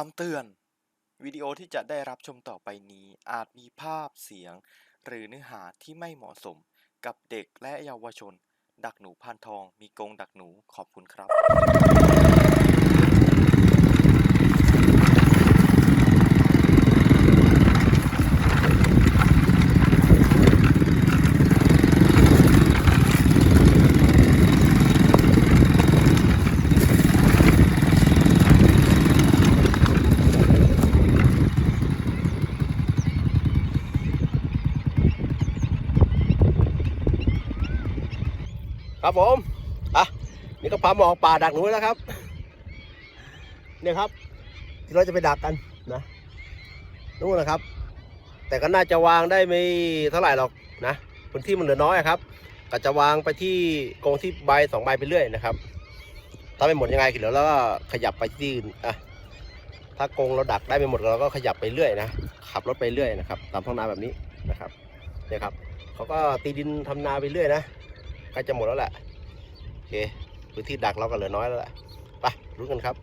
คำเตือน วิดีโอที่จะได้รับชมต่อไปนี้ อาจมีภาพเสียง หรือเนื้อหาที่ไม่เหมาะสมกับเด็กและเยาวชน ดักหนูพานทองมีกรงดักหนูขอบคุณครับ ครับผม อะ นี่ก็ พามาออกป่าดักหนูแล้วครับ เนี่ยครับ ที่เราจะไปดักกันนะนู่นนะครับ แต่ก็น่าจะวางได้ไม่เท่าไหร่หรอกนะพื้นที่มันเหลือน้อยครับ ก็จะวางไปที่กรงที่ใบสองใบไปเรื่อยนะครับ ถ้าไม่หมดยังไงเดี๋ยวเราก็ขยับไปที่อื่นอะถ้ากรงเราดักได้ไม่หมดเราก็ขยับไปเรื่อยนะขับรถไปเรื่อยนะครับ ตามท้องนาแบบนี้นะครับเนี่ยครับเขาก็ตีดินทำนาไปเรื่อยนะใกล้จะหมดแล้วแหละโอเค พื้นที่ดักเราก็เหลือน้อยแล้วแหละไปรู้กันครับ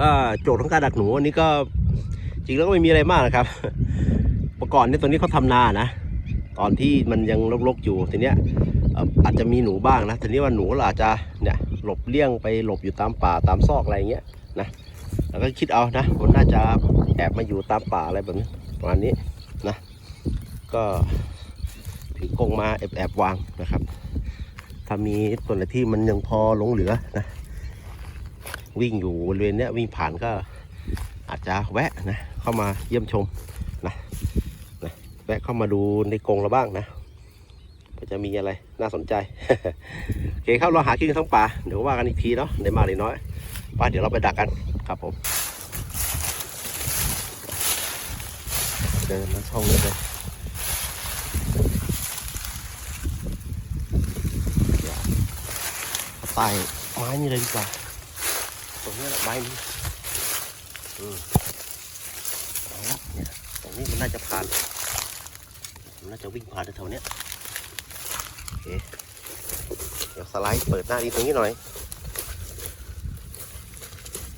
ก็โจทย์ของการดักหนูอันนี้ก็จริงแล้วก็ไม่มีอะไรมากนะครับเมื่อก่อนเนี่ยตรงนี้เขาทำนานะ ตอนที่มันยังรกๆอยู่ทีเนี้ยอาจจะมีหนูบ้างนะทีนี้ว่าหนูเราอาจจะเนี่ยหลบเลี่ยงไปหลบอยู่ตามป่าตามซอกอะไรเงี้ยนะแล้วก็คิดเอานะมันน่าจะแอบมาอยู่ตามป่าอะไรแบบนี้ประมาณนี้นะก็ ถือกงมาแอบแอบวางนะครับ ถ้ามีส่วนไหนที่มันยังพอหลงเหลือนะ วิ่งอยู่บริเวณเนี้ยวิ่งผ่านก็อาจจะแวะนะเข้ามาเยี่ยมชมนะนะแวะเข้ามาดูในกรงเราบ้างนะจะมีอะไรน่าสนใจโอเคครับเราหากินกันทั้งป่าเดี๋ยวว่ากันอีกทีเนาะได้มากได้น้อยป้าเดี๋ยวเราไปดักกันครับผมเดินมาช่องนี้เลย ใต้ไม้นี่เลยดีกว่า ตรงนี้แหละไม้นี้อืมเอาละเนี่ยตรงนี้มันน่าจะผ่านมันน่าจะวิ่งผ่านแถวๆเนี้ยโอเคเดี๋ยวสไลด์เปิดหน้าดินตรงนี้หน่อย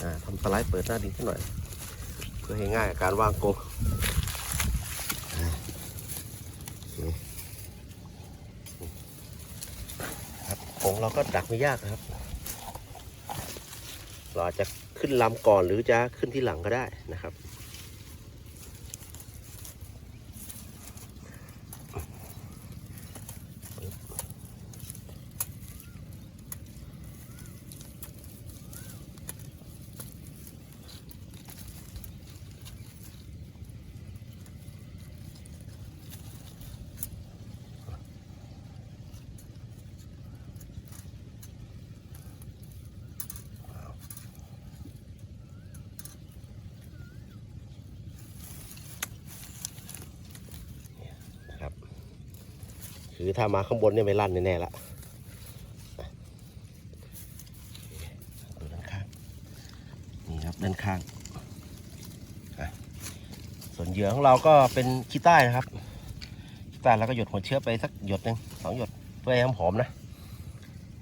อ่าทำสไลด์เปิดหน้าดินขึ้นหน่อย เพื่อให้ง่ายการวางกงอ่าโอเค ของเราก็ดักไม่ยากนะครับ เราอาจจะขึ้นลำก่อนหรือจะขึ้นที่หลังก็ได้นะครับ คือถ้ามาข้างบนเนี่ยไม่ลั่นแน่ๆละดูด้านข้าง นี่ครับด้านข้าง ส่วนเหยื่อของเราก็เป็นขี้ใต้นะครับขี้ใต้แล้วก็หยดหัวเชื้อไปสักหยดหนึ่งสองหยดเพื่อให้หอมๆนะ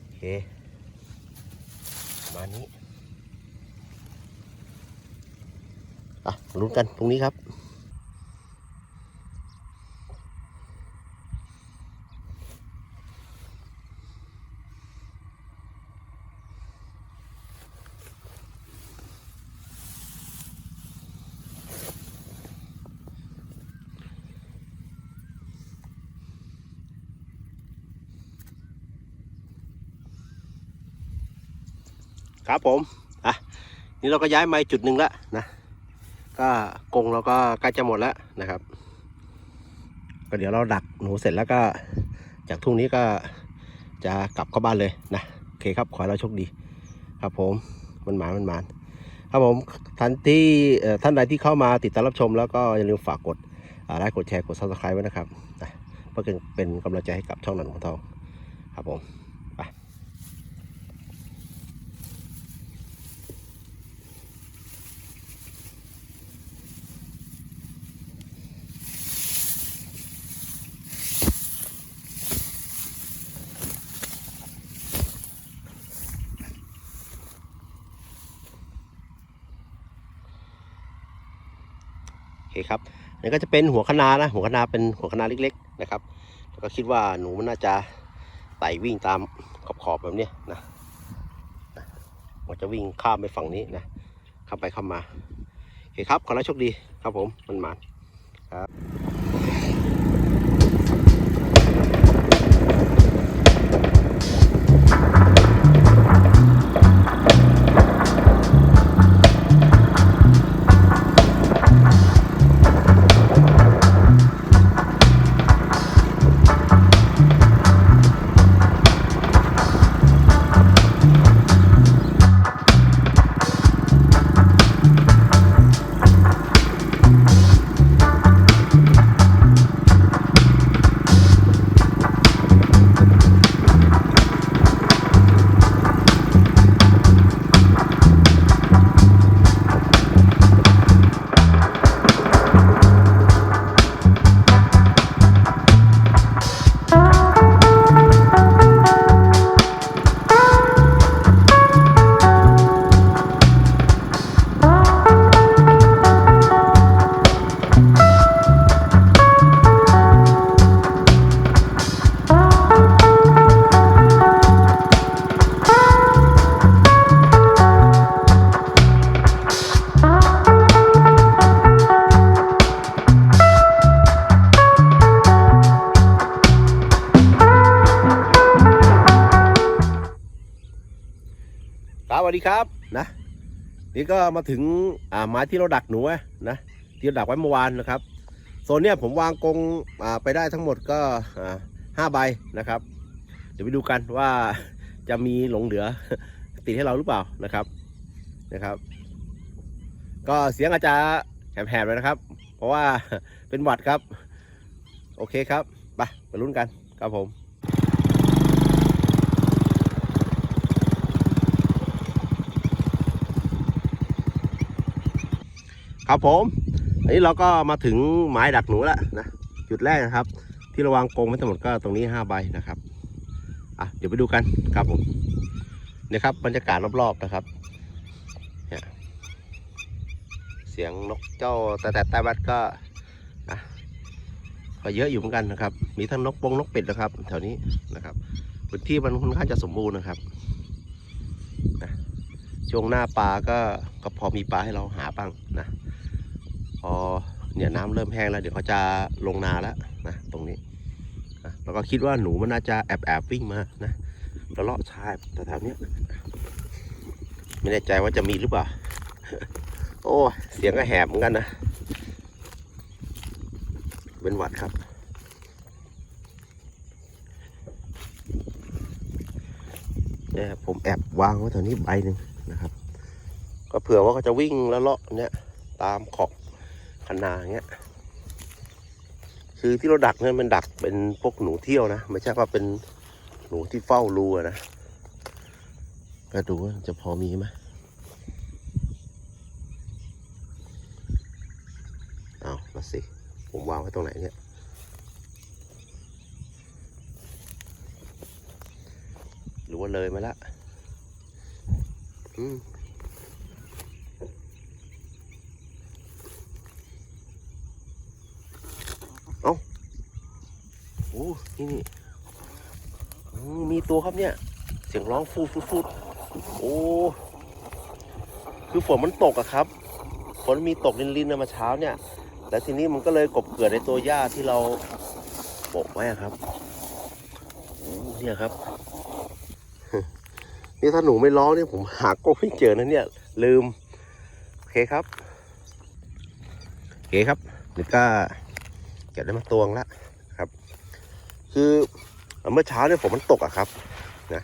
โอเคประมาณนี้อะลุ้นกันตรงนี้ครับ ครับผมอะนี่เราก็ย้ายมาจุดหนึ่งแล้วนะ ก็กรงเราก็ใกล้จะหมดแล้วนะครับ ก็เดี๋ยวเราดักหนูเสร็จแล้วก็ จากทุ่งนี้ก็จะกลับเข้าบ้านเลยนะโอเคครับขอให้เราโชคดี ครับผมมันหมานมันหมานครับผมท่านที่ท่านใดที่เข้ามาติดตามรับชม แล้วก็อย่าลืมฝากกดไลค์กดแชร์กด subscribe ไว้นะครับเพื่อเป็นกำลังใจให้กับช่องหนังของทองครับผม เครับอันนี้ก็จะเป็นหัวคณานะหัวคณาเป็นหัวคณาเล็กๆนะครับ แล้วก็คิดว่าหนูมันน่าจะไต่วิ่งตามขอบๆแบบเนี้ยนะมันจะวิ่งข้ามไปฝั่งนี้นะข้ามไปข้ามมาโอเคครับขอให้โชคดีครับผมมันมาครับ นี่ก็มาถึงอ่าไม้ที่เราดักหนูนะที่เราดักไว้เมื่อวานนะครับโซนเนี้ยผมวางกรงอ่าไปได้ทั้งหมดก็อ่าห้าใบนะครับ เดี๋ยวไปดูกันว่าจะมีหลงเหลือติดให้เราหรือเปล่านะครับนะครับ ก็เสียงอาจจะแหบๆเลยนะครับ เพราะว่าเป็นหวัดครับ โอเคครับไปไปลุ้นกันครับผม ครับผม อันนี้เราก็มาถึงไม้ดักหนูแล้วนะจุดแรกนะครับ ที่เราวางกรงไว้ทั้งหมดก็ตรงนี้ห้าใบนะครับอะเดี๋ยวไปดูกันครับผมเนี่ยครับบรรยากาศรอบๆนะครับเนี่ยเสียงนกเจ้าแต่แต่ใต้วัดก็นะก็เยอะอยู่เหมือนกันนะครับ มีทั้งนกปงนกเป็ดนะครับ แถวนี้นะครับพื้นที่มันค่อนข้างจะสมบูรณ์นะครับนะช่วงหน้าปลาก็ก็พอมีปลาให้เราหาบ้างนะ อเนี่ยน้ำเริ่มแห้งแล้ว เดี๋ยวเขาจะลงนาแล้วนะตรงนี้นะแล้วก็คิดว่าหนูมันน่าจะแอบแอบวิ่งมานะแล้วเลาะชายแต่แถวเนี้ยไม่แน่ใจว่าจะมีหรือเปล่า โอ้เสียงก็แหบเหมือนกันนะเป็นหวัดครับเนี่ยผมแอบวางไว้แถวนี้ใบหนึ่งนะครับ ก็เผื่อว่าเขาจะวิ่งแล้วเลาะเนี่ยตามขอบ คันนาอย่างเงี้ย คือที่เราดักเนี่ยมันดักเป็นพวกหนูเที่ยวนะ ไม่ใช่ว่าเป็นหนูที่เฝ้ารูนะก็ดูว่าจะพอมีไหมเอาละสิ ผมวางไว้ตรงไหนเนี่ยหรือว่าเลยมาละอืม โอ้นี่นี่มีตัวครับเนี่ย เสียงร้องฟูดฟูดฟูดโอ้คือฝนมันตกอะครับฝนมีตกลินๆนมาเช้าเนี่ย แล้วทีนี้มันก็เลยกบเกลื่อนในตัวหญ้าที่เราโปะไว้ครับเนี่ยครับ นี่ถ้าหนูไม่ร้องเนี่ยผมหากล้องไม่เจอนะเนี่ย ลืม โอเคครับ โอเคครับนี่ก็เก็ ก็บได้มาตวงแล้วครับ คือเมื่อเช้าเนี่ยฝนมันตกอะครับนะ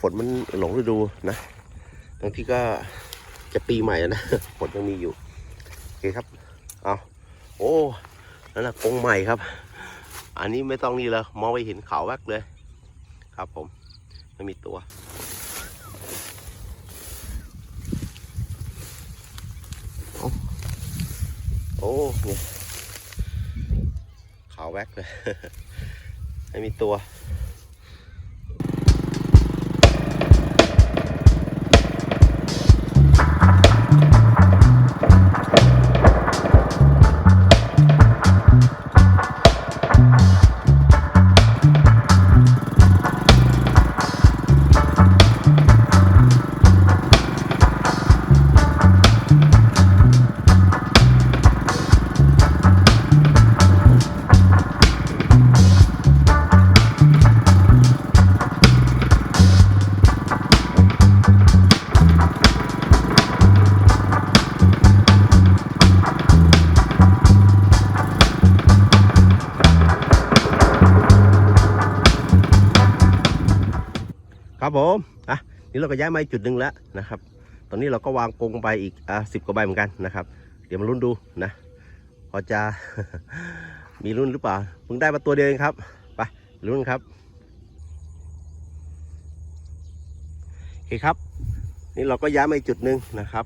ฝนมันหลงฤดูนะบางทีก็จะปีใหม่นะฝนยังมีอยู่โอเคครับเอาโอ้นั่นนะกรงใหม่ครับ อันนี้ไม่ต้องนี่เลยมองไปเห็นเขาแวกเลย ครับผมไม่มีตัวโอ้โอ้เนี่ย ขาวแวกเลย ไม่มีตัว ครับผมอะนี่เราก็ย้ายมาจุดหนึ่งแล้วนะครับ ตอนนี้เราก็วางกรงไปอีกอะสิบกว่าใบเหมือนกันนะครับ เดี๋ยวมาลุ้นดูนะพอจะมีรุ่นหรือเปล่าเพิ่งได้มาตัวเดียวเองครับไปลุ้นครับโอเคครับ นี่เราก็ย้ายมาอีกจุดหนึ่งนะครับ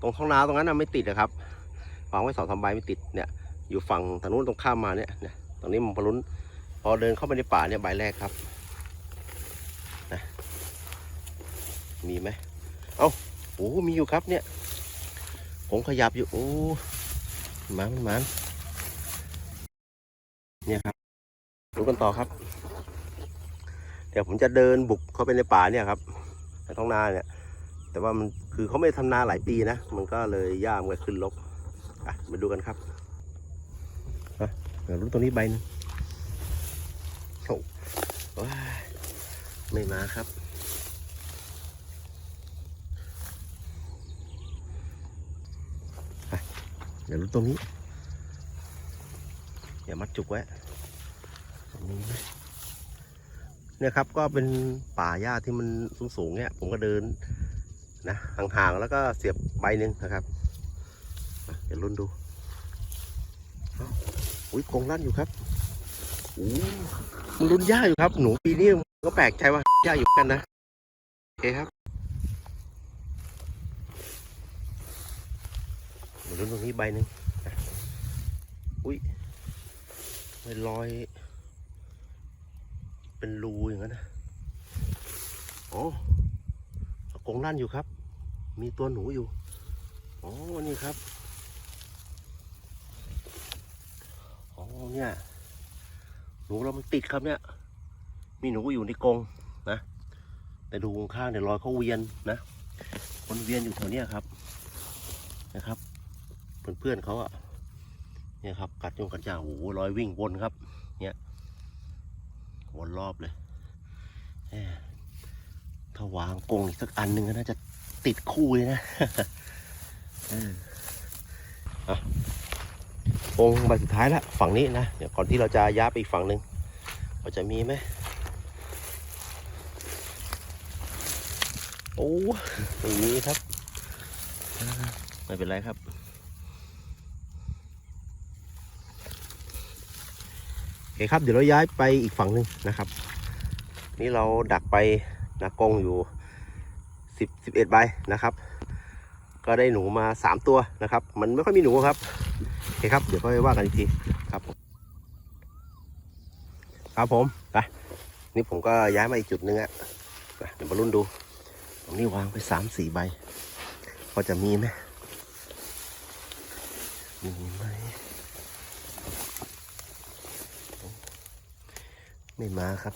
ตรงท้องนาตรงนั้นนะไม่ติดนะครับวางไว้สองสามใบไม่ติดเนี่ย อยู่ฝั่งทางนู้นตรงข้ามมาเนี่ยเนี่ยตรงนี้มันพลุนพอเดินเข้าไปในป่าเนี่ยใบแรกครับนะ มีไหมเอ้าโอ้มีอยู่ครับเนี่ย ผมขยับอยู่ โอ้มันมันเนี่ยครับดูกันต่อครับ เดี๋ยวผมจะเดินบุกเข้าไปในป่าเนี่ยครับในท้องนาเนี่ย แต่ว่ามันคือเขาไม่ได้ทำนาหลายปีนะ มันก็เลยย่ามนก็ขึ้นลกอะมาดูกันครับอะเดี๋ยวรู้ตรงนี้ใบหนึงโอ้ว้าไม่มาครับ เดี๋ยวรู้ตรงนี้อย่ามัดจุกไว้ตรงนี้เนี่ยครับก็เป็นป่าหญ้าที่มันสูงๆเนี่ยผมก็เดินนะห่างๆแล้วก็เสียบใบหนึ่งนะครับอะเดี๋ยวลุ้นดูอุ้ยกรงลั่นอยู่ครับอู้มันลุ้นหญ้าอยู่ครับ หนูปีนี้ก็แปลกใจว่าหญ้าอยู่กันนะโอเคครับ มาลุ้นตรงนี้ใบหนึ่งอุ้ยเป็นรอย เป็นรูอย่างนั้นนะโอ้กงลั่นอยู่ครับ มีตัวหนูอยู่อ๋อนี่ครับอ๋อเนี่ยหนูเรามันติดครับเนี่ย มีหนูอยู่ในกรงนะ แต่ดูข้างเนี่ยรอยเขาเวียนนะวนเวียนอยู่แถวเนี้ยครับ นะครับ เพื่อนๆเขาอะเนี่ยครับ กัดยงกัดยาโอ้โหรอยวิ่งวนครับ เนี่ยวนรอบเลยถ้าวางกงอีกสักอันหนึ่งก็น่าจะติดคู่เลยนะอออะกงใบสุดท้ายล้วฝั่งนี้นะเดี๋ยวก่อนที่เราจะย้ายไปอีกฝั่งหนึ่งเราจะมีไหมโอ้ไม่มีครับ ไม่เป็นไรครับ โอ เคครับเดี๋ยวเราย้ายไปอีกฝั่งหนึ่งนะครับ นี่เราดักไปนะกงอยู่สิบสิบเอ็ดใบนะครับ ก็ได้หนูมาสามตัวนะครับ มันไม่ค่อยมีหนูครับโอเคครับเดี๋ยวก็ว่ากันอีกทีครับครับผมไปนี่ผมก็ย้ายมาอีกจุดหนึ่งอะเดี๋ยวมาลุ้นดูตรงนี้วางไปสามสี่ใบพอจะมีไหมมีไหม ไม่มาครับ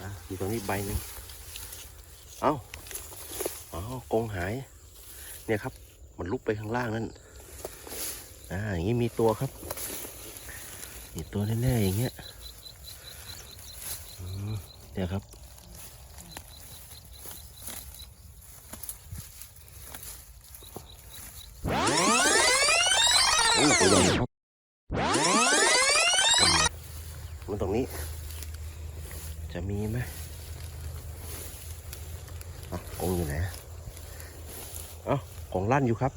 อะมีตรงนี้ใบหนึ่งเอ้าอ๋อกงหาย เนี่ยครับ มันลุกไปข้างล่างนั่น อ่า อย่างนี้มีตัวครับ มีตัวแน่ๆอย่างเงี้ยเนี่ยครับ ตัวใหญ่ครับมันตรงนี้ จะมีไหมอะกงอยู่ไหนเอ้ากรงลั่นอยู่ครับ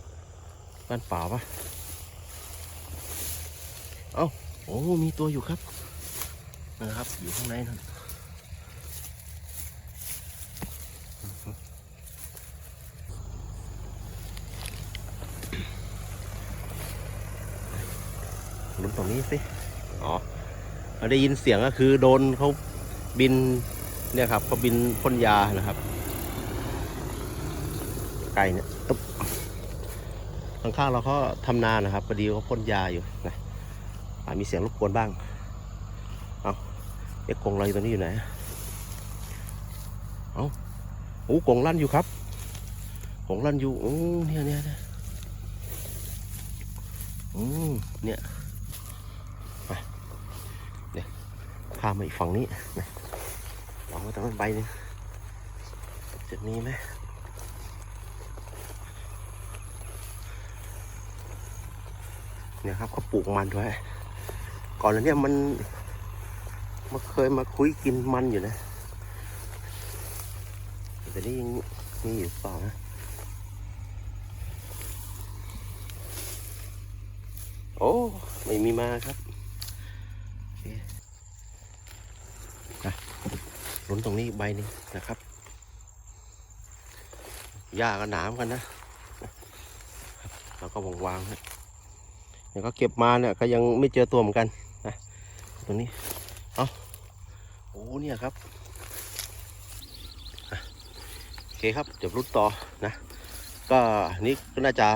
ลั่นเปล่าปะเอ้าโอ้มีตัวอยู่ครับนะครับ อยู่ข้างในนั่น ตรงนี้สิ อ๋อเราได้ยินเสียงก็คือโดนเขาบินเนี่ยครับเขาบินพ่นยานะครับ ไก่เนี่ยตุ๊บข้างๆเราเขาทำนานะครับพอดีเขาพ่นยาอยู่นะมีเสียงรบกวนบ้าง เอาเอ๊ะกงเราอยู่ตรงนี้อยู่ไหน เอาโอ้กงลั่นอยู่ครับกงลั่นอยู่โอ้เนี่ยเนี่ยเนี่ยอืมเนี่ย พามาอีกฝั่งนี้นะวางไว้ตรงนั้นใบหนึงจะมีไหมเนี่ยครับเขาปลูกมันไว้ก่อนหน้าเนี้มันมาเคยมาคุยกินมันอยู่นะแต่นี่ยังมีอยู่เปล่านะโอ้ ไม่มีมาครับโอเคอะ ลุ้นตรงนี้ใบหนึงนะครับหญ้าก็หนามกันนะแล้วก็วางๆนะเดี๋ยวก็เก็บมาเนี่ยก็ยังไม่เจอตัวเหมือนกันนะตรงนี้เอาโอ้เนี่ยครับโอเคครับเดี๋ยวรุดต่อนะ ก็นี่ก็น่าจะ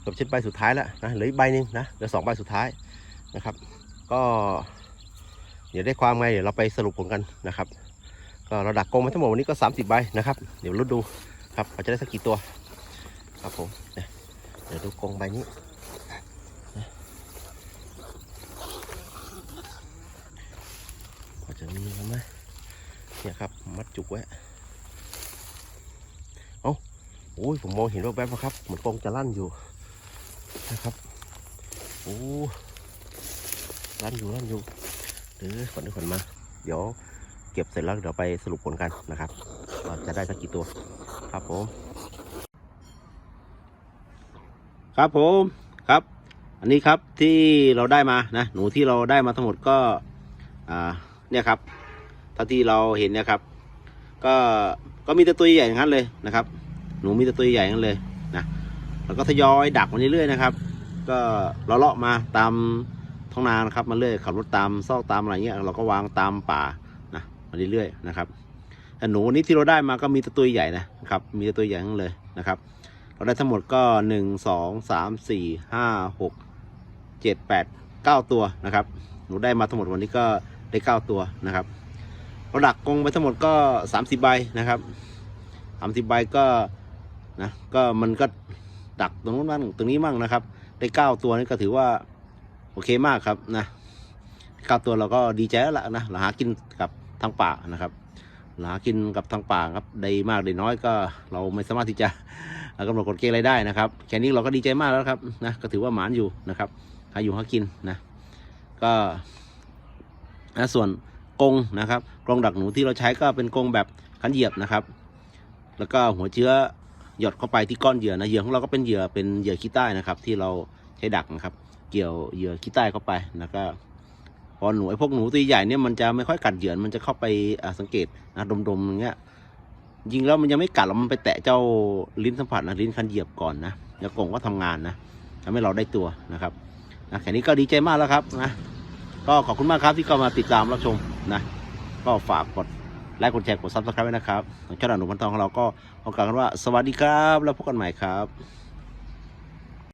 เกือบเช่นใบสุดท้ายแล้วนะเหลืออีกใบหนึ่งนะเหลือสองใบสุดท้ายนะครับ ก็ เดี๋ยวได้ความไงเดี๋ยวเราไปสรุปผลกันนะครับ ก็เราดักกงมาทั้งหมดวันนี้ก็ 30ใบนะครับ เดี๋ยวรุดดูครับว่าจะได้สักกี่ตัวครับผมเดี๋ยวดูกงใบนี้พอจะมีไหมเนี่ยครับมัดจุกไว้เอ้าโอ้ยผมมองเห็นว่าแวบๆครับเหมือนกงจะลั่นอยู่นะครับโอ้ลั่นอยู่ลั่นอยู่ เดี๋ยวขนเดี๋ยวขนมา เดี๋ยวเก็บเสร็จแล้วเดี๋ยวไปสรุปผลกันนะครับว่าจะได้สักกี่ตัวครับผม ครับผมครับ อันนี้ครับที่เราได้มานะหนูที่เราได้มาทั้งหมดก็อ่าเนี่ยครับเท่าที่เราเห็นเนี่ยครับ ก็ก็มีแต่ตัวใหญ่อย่างนั้นเลยนะครับ หนูมีแต่ตัวใหญ่อย่างนั้นเลยนะแล้วก็ทยอยดักมาเรื่อยๆนะครับ ก็เราเลาะมาตาม ท้องนานะครับมาเรื่อยขับรถตามซอกตามอะไรเงี้ยเราก็วางตามป่านะมาเรื่อยๆนะครับแต่หนูนี้ที่เราได้มาก็มีต่ตัวใหญ่นะครับ มีต่ตัวใหญ่ทั้งเลยนะครับ เราได้ทั้งหมดก็หนึ่งสองสามสี่ห้าหกเจ็ดแปดเก้าตัวนะครับ หนูได้มาทั้งหมดวันนี้ก็ได้เก้าตัวนะครับเราดักกงไปทั้งหมดก็สามสิบใบนะครับสามสิบใบก็นะก็มันก็ดักตรงนู้นบ้างตรงนี้มั่งนะครับ ได้เก้าตัวนี่ก็ถือว่า โอเคมากครับนะก้าตัวเราก็ดีใจแล้วล่ะนะเราหากินกับทางป่านะครับเราหากินกับทางป่าครับได้มากได้น้อยก็เราไม่สามารถที่จะกำหนดกฎเกณฑ์อะไรได้นะครับแค่นี้เราก็ดีใจมากแล้วครับนะก็ถือว่าหมานอยู่นะครับหาอยู่หากินนะก็นะส่วนกรงนะครับกรงดักหนูที่เราใช้ก็เป็นกรงแบบขันเหยียบนะครับ แล้วก็หัวเชื้อหยดเข้าไปที่ก้อนเหยื่อนะเหยื่อของเราก็เป็นเหยื่อเป็นเหยื่อขี้ใต้นะครับ ที่เราใช้ดักนะครับ เกี่ยวเหยื่อขี้ใต้เข้าไปแล้วก็พอหนูไอ้พวกหนูตัวใหญ่เนี่ยมันจะไม่ค่อยกัดเหยื่อมันจะเข้าไปสังเกตนะดมๆอย่างเงี้ยยิงแล้วมันยังไม่กัดแล้วมันไปแตะเจ้าลิ้นสัมผัสนะลิ้นคันเหยียบก่อนนะแล้วกรงก็ทำงานนะทำให้เราได้ตัวนะครับนะแค่นี้ก็ดีใจมากแล้วครับนะก็ขอบคุณมากครับที่เข้ามาติดตามรับชมนะ ก็ฝากกดไลค์กดแชร์กดซับสไครต์ไว้นะครับช่องหนุ่มพันทองของเราก็ขอกล่าวกันว่าสวัสดีครับ แล้วพบกันใหม่ครับ